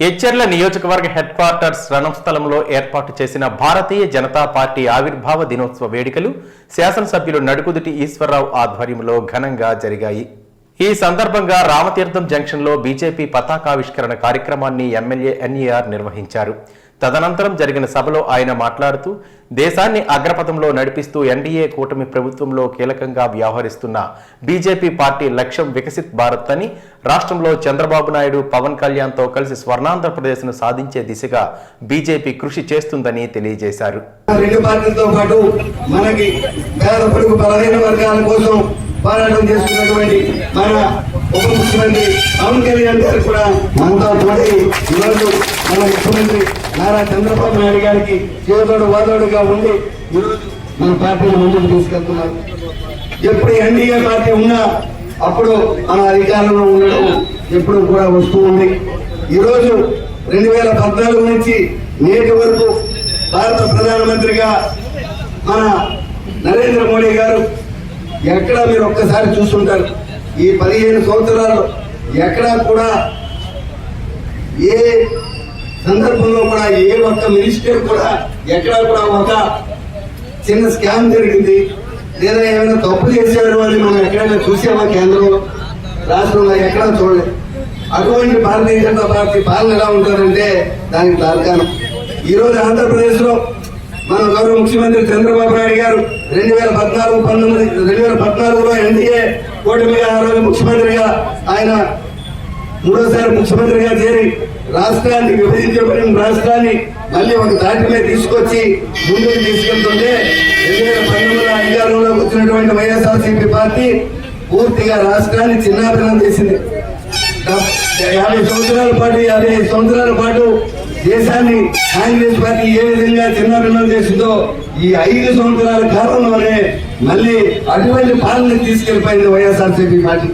ఎచ్చెర్ల నియోజకవర్గ head quarters రణస్థలంలో ఏర్పాటు చేసిన భారతీయ జనతా పార్టీ ఆవిర్భావ దినోత్సవ వేడుకలు శాసనసభ్యులు నడుకుదుటి ఈశ్వరరావు ఆధ్వర్యంలో ఘనంగా జరిగాయి. ఈ సందర్భంగా రామతీర్థం జంక్షన్లో బీజేపీ పతాకావిష్కరణ కార్యక్రమాన్ని ఎమ్మెల్యే ఎన్ఈఆర్ నిర్వహించారు. తదనంతరం జరిగిన సభలో ఆయన మాట్లాడుతూ దేశాన్ని అగ్రపథంలో నడిపిస్తూ ఎన్డీఏ కూటమి ప్రభుత్వంలో కీలకంగా వ్యవహరిస్తున్న బీజేపీ పార్టీ లక్ష్యం వికసిత్ భారత్ అని రాష్ట్రంలో చంద్రబాబు నాయుడు పవన్ కళ్యాణ్తో కలిసి స్వర్ణాంధ్రప్రదేశ్ను సాధించే దిశగా బీజేపీ కృషి చేస్తుందని తెలియజేశారు. రెండు పార్టీలతో పాటు మనకి పేద వర్గాల కోసం పోరాటం చేస్తున్నటువంటి మన ఉప ముఖ్యమంత్రి పవన్ కళ్యాణ్ గారు కూడా మనతో తోడి ఈరోజు మన ముఖ్యమంత్రి నారా చంద్రబాబు నాయుడు గారికి చేదోడు వాదోడుగా ఉండి ఈరోజు మన పార్టీని ముందుకు తీసుకెళ్తున్నారు. ఎప్పుడు ఎన్డీఏ పార్టీ ఉన్నా అప్పుడు మన అధికారంలో ఉండడం ఎప్పుడు కూడా వస్తూ ఉంది. ఈరోజు రెండు వేల పద్నాలుగు నుంచి నేటి వరకు భారత ప్రధానమంత్రిగా మన నరేంద్ర మోడీ గారు ఎక్కడ మీరు ఒక్కసారి చూస్తుంటారు? ఈ పదిహేను సంవత్సరాలు ఎక్కడా కూడా ఏ సందర్భంలో కూడా ఏ ఒక్క మినిస్టర్ కూడా ఎక్కడా కూడా ఒక చిన్న స్కామ్ జరిగింది. లేదా ఏమైనా తప్పు చేశారు అని మనం ఎక్కడైనా చూసామా కేంద్రంలో? రాష్ట్రంలో ఎక్కడా చూడలేదు. అటువంటి భారతీయ జనతా పార్టీ పాలన ఎలా ఉంటుందంటే దానికి తార్కాణం. ఈ రోజు గౌరవ ముఖ్యమంత్రి చంద్రబాబు నాయుడు గారు రెండు వేల పద్నాలుగు పంతొమ్మిది రెండు వేల పద్నాలుగులో ఎన్డీఏ కూటమిగా ఆ రోజు ముఖ్యమంత్రిగా ఆయన మూడోసారి ముఖ్యమంత్రిగా చేరి రాష్ట్రాన్ని విభజించబడిన రాష్ట్రాన్ని మళ్ళీ ఒక దాటి మీద తీసుకొచ్చి ముందుకు తీసుకెళ్తుంటే రెండు వేల పంతొమ్మిదిలో అధికారంలో వచ్చినటువంటి వైఎస్ఆర్సీపీ పార్టీ పూర్తిగా రాష్ట్రాన్ని చిన్నాభిన్నం చేసింది. యాభై సంవత్సరాల పాటు యాభై సంవత్సరాల పాటు దేశాన్ని కాంగ్రెస్ పార్టీ ఏ విధంగా చిన్నాభిన్నం చేసిందో ఈ ఐదు సంవత్సరాల కాలంలోనే మళ్ళీ అటువంటి పాలన తీసుకెళ్ళిపోయింది వైఎస్ఆర్సీపీ పార్టీ.